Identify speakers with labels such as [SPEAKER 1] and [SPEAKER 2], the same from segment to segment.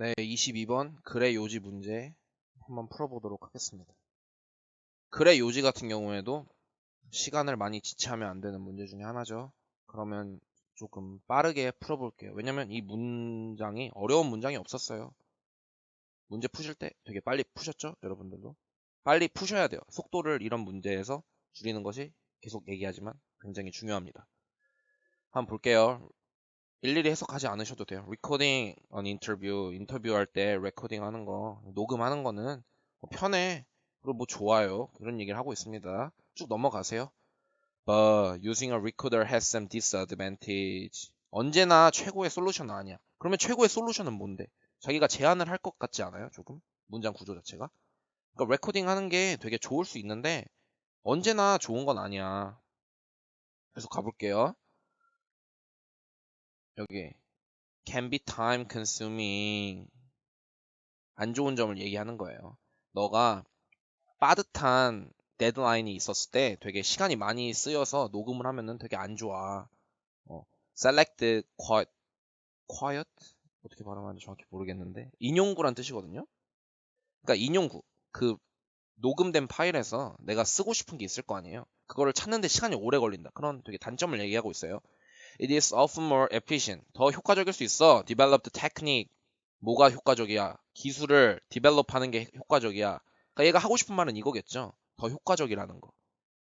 [SPEAKER 1] 네, 22번 글의 요지 문제 한번 풀어보도록 하겠습니다. 글의 요지 같은 경우에도 시간을 많이 지체하면 안 되는 문제 중에 하나죠. 그러면 조금 빠르게 풀어볼게요. 왜냐면 이 문장이 어려운 문장이 없었어요. 문제 푸실 때 되게 빨리 푸셨죠? 여러분들도. 빨리 푸셔야 돼요. 속도를 이런 문제에서 줄이는 것이 계속 얘기하지만 굉장히 중요합니다. 한번 볼게요. 일일이 해석하지 않으셔도 돼요. 리코딩 인터뷰 인터뷰할 때 레코딩 하는 거 녹음하는 거는 뭐 편해 그리고 뭐 좋아요 그런 얘기를 하고 있습니다. 쭉 넘어가세요. But using a recorder has some disadvantage. 언제나 최고의 솔루션은 아니야. 그러면 최고의 솔루션은 뭔데? 자기가 제안을 할 것 같지 않아요? 조금 문장 구조 자체가. 그러니까 레코딩 하는 게 되게 좋을 수 있는데 언제나 좋은 건 아니야. 그래서 가볼게요. 여기 can be time consuming 안 좋은 점을 얘기하는 거예요. 너가 빠듯한 데드라인이 있었을 때 되게 시간이 많이 쓰여서 녹음을 하면은 되게 안 좋아. 어, select quiet, quiet? 어떻게 발음하는지 정확히 모르겠는데 인용구란 뜻이거든요. 그러니까 인용구 그 녹음된 파일에서 내가 쓰고 싶은 게 있을 거 아니에요. 그거를 찾는데 시간이 오래 걸린다. 그런 되게 단점을 얘기하고 있어요. It is often more efficient. 더 효과적일 수 있어. Develop the technique. 뭐가 효과적이야? 기술을 develop 하는 게 효과적이야. 그러니까 얘가 하고 싶은 말은 이거겠죠. 더 효과적이라는 거.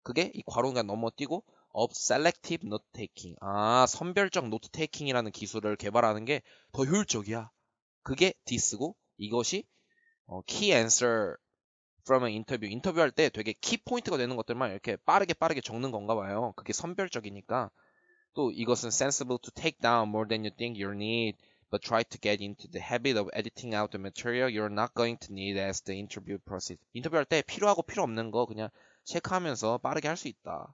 [SPEAKER 1] 그게 이 괄호가 넘어뛰고 of selective note taking. 아, 선별적 노트 테이킹이라는 기술을 개발하는 게 더 효율적이야. 그게 this고 이것이 어, key answer from an interview. 인터뷰할 때 되게 키 포인트가 되는 것들만 이렇게 빠르게 빠르게 적는 건가 봐요. 그게 선별적이니까. 또 이것은 sensible to take down more than you think you need, but try to get into the habit of editing out the material you're not going to need as the interview proceeds. 인터뷰할 때 필요하고 필요 없는 거 그냥 체크하면서 빠르게 할 수 있다.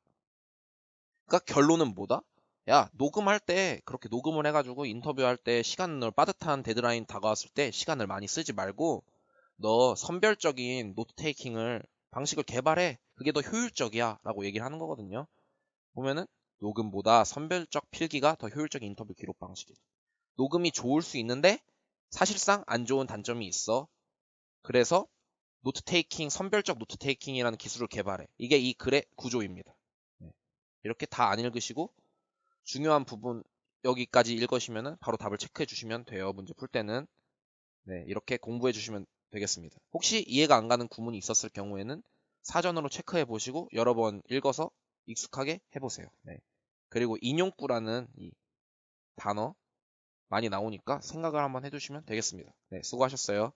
[SPEAKER 1] 그러니까 결론은 뭐다? 야, 녹음할 때 그렇게 녹음을 해가지고 인터뷰할 때 시간을 빠듯한 데드라인 다가왔을 때 시간을 많이 쓰지 말고 너 선별적인 노트 테이킹을 방식을 개발해. 그게 더 효율적이야. 라고 얘기를 하는 거거든요. 보면은 녹음보다 선별적 필기가 더 효율적인 인터뷰 기록 방식이다. 녹음이 좋을 수 있는데 사실상 안 좋은 단점이 있어. 그래서 노트 테이킹, 선별적 노트 테이킹이라는 기술을 개발해. 이게 이 글의 구조입니다. 네. 이렇게 다 안 읽으시고 중요한 부분 여기까지 읽으시면 바로 답을 체크해 주시면 돼요. 문제 풀 때는. 네, 이렇게 공부해 주시면 되겠습니다. 혹시 이해가 안 가는 구문이 있었을 경우에는 사전으로 체크해 보시고 여러 번 읽어서 익숙하게 해보세요. 네. 그리고 인용구라는 이 단어 많이 나오니까 생각을 한번 해두시면 되겠습니다. 네, 수고하셨어요.